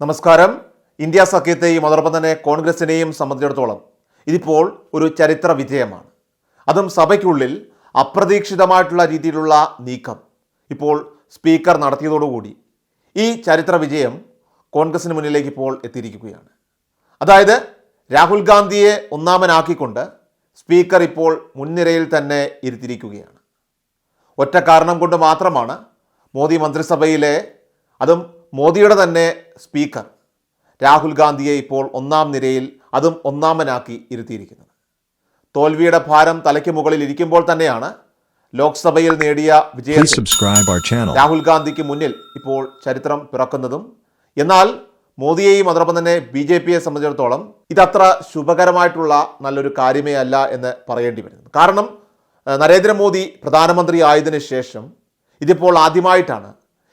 നമസ്കാരം. ഇന്ത്യ സഖ്യത്തെയും അതോടൊപ്പം തന്നെ കോൺഗ്രസിനെയും സംബന്ധിച്ചിടത്തോളം ഇതിപ്പോൾ ഒരു ചരിത്ര വിജയമാണ്. അതും സഭയ്ക്കുള്ളിൽ അപ്രതീക്ഷിതമായിട്ടുള്ള രീതിയിലുള്ള നീക്കം ഇപ്പോൾ സ്പീക്കർ നടത്തിയതോടുകൂടി ഈ ചരിത്ര വിജയം കോൺഗ്രസിന് മുന്നിലേക്ക് ഇപ്പോൾ എത്തിയിരിക്കുകയാണ്. അതായത് രാഹുൽ ഗാന്ധിയെ ഒന്നാമനാക്കിക്കൊണ്ട് സ്പീക്കർ ഇപ്പോൾ മുൻനിരയിൽ തന്നെ ഇരുത്തിയിരിക്കുകയാണ്. ഒറ്റ കാരണം കൊണ്ട് മാത്രമാണ് മോദി മന്ത്രിസഭയിലെ അതും മോദിയുടെ തന്നെ സ്പീക്കർ രാഹുൽ ഗാന്ധിയെ ഇപ്പോൾ ഒന്നാം നിരയിൽ അതും ഒന്നാമനാക്കി ഇരുത്തിയിരിക്കുന്നത് തോൽവിയുടെ ഭാരം തലയ്ക്ക് മുകളിൽ ഇരിക്കുമ്പോൾ തന്നെയാണ് ലോക്സഭയിൽ നേടിയ വിജയം. രാഹുൽ ഗാന്ധിക്ക് മുന്നിൽ ഇപ്പോൾ ചരിത്രം പിറക്കുന്നതും എന്നാൽ മോദിയെയും അതോടൊപ്പം തന്നെ ബി ജെ പിയെ സംബന്ധിച്ചിടത്തോളം ഇതത്ര ശുഭകരമായിട്ടുള്ള നല്ലൊരു കാര്യമേ അല്ല എന്ന് പറയേണ്ടി വരുന്നു കാരണം നരേന്ദ്രമോദി പ്രധാനമന്ത്രി ആയതിനു ശേഷം ഇതിപ്പോൾ ആദ്യമായിട്ടാണ്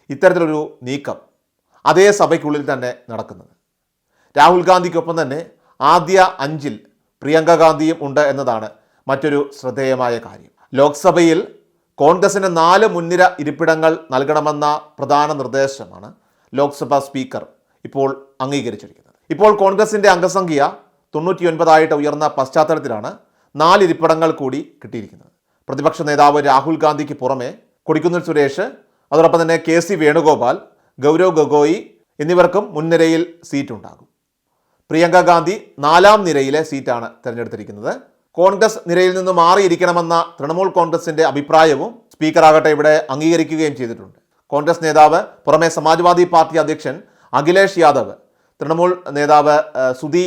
ഇത്തരത്തിലൊരു നീക്കം അതേ സഭയ്ക്കുള്ളിൽ തന്നെ നടക്കുന്നത്. രാഹുൽ ഗാന്ധിക്കൊപ്പം തന്നെ ആദ്യ അഞ്ചിൽ പ്രിയങ്ക ഗാന്ധിയും ഉണ്ട് എന്നതാണ് മറ്റൊരു ശ്രദ്ധേയമായ കാര്യം. ലോക്സഭയിൽ കോൺഗ്രസിന് നാല് മുൻനിര ഇരിപ്പിടങ്ങൾ നൽകണമെന്ന പ്രധാന നിർദ്ദേശമാണ് ലോക്സഭാ സ്പീക്കർ ഇപ്പോൾ അംഗീകരിച്ചിരിക്കുന്നത്. ഇപ്പോൾ കോൺഗ്രസിന്റെ അംഗസംഖ്യ തൊണ്ണൂറ്റിയൊൻപതായിട്ട് ഉയർന്ന പശ്ചാത്തലത്തിലാണ് നാല് ഇരിപ്പിടങ്ങൾ കൂടി കിട്ടിയിരിക്കുന്നത്. പ്രതിപക്ഷ നേതാവ് രാഹുൽ ഗാന്ധിക്ക് പുറമെ കൊടിക്കുന്നിൽ സുരേഷ് അതോടൊപ്പം തന്നെ കെ സി വേണുഗോപാൽ ഗൗരവ് ഗൊഗോയി എന്നിവർക്കും മുൻനിരയിൽ സീറ്റുണ്ടാകും. പ്രിയങ്ക ഗാന്ധി നാലാം നിരയിലെ സീറ്റാണ് തിരഞ്ഞെടുത്തിരിക്കുന്നത്. കോൺഗ്രസ് നിരയിൽ നിന്ന് മാറിയിരിക്കണമെന്ന തൃണമൂൽ കോൺഗ്രസിന്റെ അഭിപ്രായവും സ്പീക്കറാകട്ടെ ഇവിടെ അംഗീകരിക്കുകയും ചെയ്തിട്ടുണ്ട്. കോൺഗ്രസ് നേതാവ് പുറമെ സമാജ്വാദി പാർട്ടി അധ്യക്ഷൻ അഖിലേഷ് യാദവ് തൃണമൂൽ നേതാവ് സുധി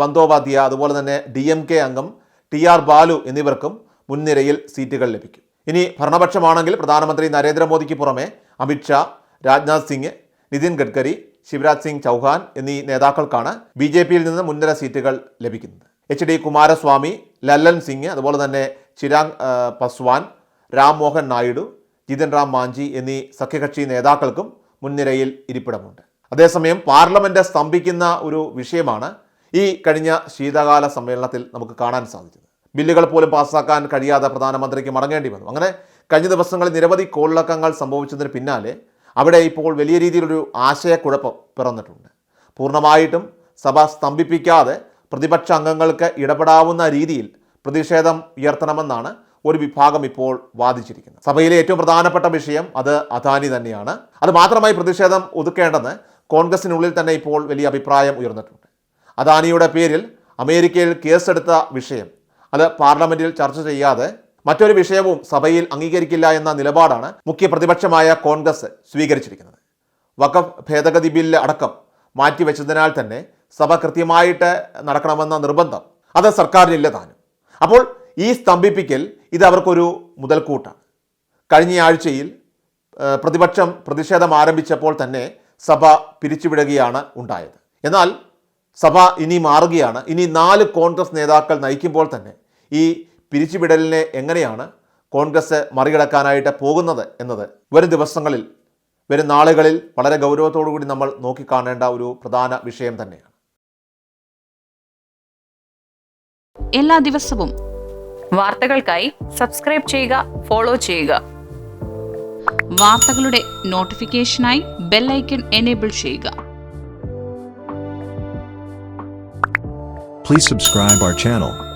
ബന്ദോപാധ്യ അതുപോലെ തന്നെ ഡി എം കെ അംഗം ടി ആർ ബാലു എന്നിവർക്കും മുൻനിരയിൽ സീറ്റുകൾ ലഭിക്കും. ഇനി ഭരണപക്ഷമാണെങ്കിൽ പ്രധാനമന്ത്രി നരേന്ദ്രമോദിക്ക് പുറമെ അമിത്ഷാ രാജ്നാഥ് സിംഗ് നിതിൻ ഗഡ്കരി ശിവരാജ് സിംഗ് ചൗഹാൻ എന്നീ നേതാക്കൾക്കാണ് ബി ജെ പിയിൽ നിന്ന് മുൻനിര സീറ്റുകൾ ലഭിക്കുന്നത്. എച്ച് ഡി കുമാരസ്വാമി ലല്ലൻ സിംഗ് അതുപോലെ തന്നെ ചിരാങ് പസ്വാൻ രാം മോഹൻ നായിഡു ജിതൻ റാം മാഞ്ചി എന്നീ സഖ്യകക്ഷി നേതാക്കൾക്കും മുൻനിരയിൽ ഇരിപ്പിടമുണ്ട്. അതേസമയം പാർലമെന്റ് സ്തംഭിക്കുന്ന ഒരു വിഷയമാണ് ഈ കഴിഞ്ഞ ശീതകാല സമ്മേളനത്തിൽ നമുക്ക് കാണാൻ സാധിച്ചത്. ബില്ലുകൾ പോലും പാസ്സാക്കാൻ കഴിയാതെ പ്രധാനമന്ത്രിക്ക് മടങ്ങേണ്ടി വന്നു. അങ്ങനെ കഴിഞ്ഞ ദിവസങ്ങളിൽ നിരവധി കോളിളക്കങ്ങൾ സംഭവിച്ചതിന് പിന്നാലെ അവിടെ ഇപ്പോൾ വലിയ രീതിയിലൊരു ആശയക്കുഴപ്പം പിറന്നിട്ടുണ്ട്. പൂർണമായിട്ടും സഭ സ്തംഭിപ്പിക്കാതെ പ്രതിപക്ഷ അംഗങ്ങൾക്ക് ഇടപെടാവുന്ന രീതിയിൽ പ്രതിഷേധം ഉയർത്തണമെന്നാണ് ഒരു വിഭാഗം ഇപ്പോൾ വാദിച്ചിരിക്കുന്നത്. സഭയിലെ ഏറ്റവും പ്രധാനപ്പെട്ട വിഷയം അത് അദാനി തന്നെയാണ്. അത് മാത്രമായി പ്രതിഷേധം ഒതുക്കേണ്ടെന്ന് കോൺഗ്രസിനുള്ളിൽ തന്നെ ഇപ്പോൾ വലിയ അഭിപ്രായം ഉയർന്നിട്ടുണ്ട്. അദാനിയുടെ പേരിൽ അമേരിക്കയിൽ കേസെടുത്ത വിഷയം അത് പാർലമെന്റിൽ ചർച്ച ചെയ്യാതെ മറ്റൊരു വിഷയവും സഭയിൽ അംഗീകരിക്കില്ല എന്ന നിലപാടാണ് മുഖ്യ പ്രതിപക്ഷമായ കോൺഗ്രസ് സ്വീകരിച്ചിരിക്കുന്നത്. വഖഫ് ഭേദഗതി ബില്ല് അടക്കം മാറ്റിവെച്ചതിനാൽ തന്നെ സഭ കൃത്യമായിട്ട് നടക്കണമെന്ന നിർബന്ധം അത് സർക്കാരിനില്ല താനും. അപ്പോൾ ഈ സ്തംഭിപ്പിക്കൽ ഇത് അവർക്കൊരു മുതൽക്കൂട്ടാണ്. കഴിഞ്ഞ ആഴ്ചയിൽ പ്രതിപക്ഷം പ്രതിഷേധം ആരംഭിച്ചപ്പോൾ തന്നെ സഭ പിരിച്ചുവിടുകയാണ് ഉണ്ടായത്. എന്നാൽ സഭ ഇനി മാറുകയാണ്. ഇനി നാല് കോൺഗ്രസ് നേതാക്കൾ നയിക്കുമ്പോൾ തന്നെ ഈ പിരിച്ചുവിടലിനെ എങ്ങനെയാണ് കോൺഗ്രസ് മറികടക്കാനായിട്ട് പോകുന്നത് എന്നത് വരും ദിവസങ്ങളിൽ വരും നാളുകളിൽ വളരെ ഗൗരവത്തോടു കൂടി നമ്മൾ നോക്കിക്കാണേണ്ട ഒരു പ്രധാന വിഷയം തന്നെയാണ്. എല്ലാ ദിവസവും വാർത്തകൾക്കായി സബ്സ്ക്രൈബ് ചെയ്യുക ഫോളോ ചെയ്യുക. വാർത്തകളുടെ നോട്ടിഫിക്കേഷനായി ബെല്ലൈക്കൺ എനേബിൾ ചെയ്യുക. Please subscribe our channel.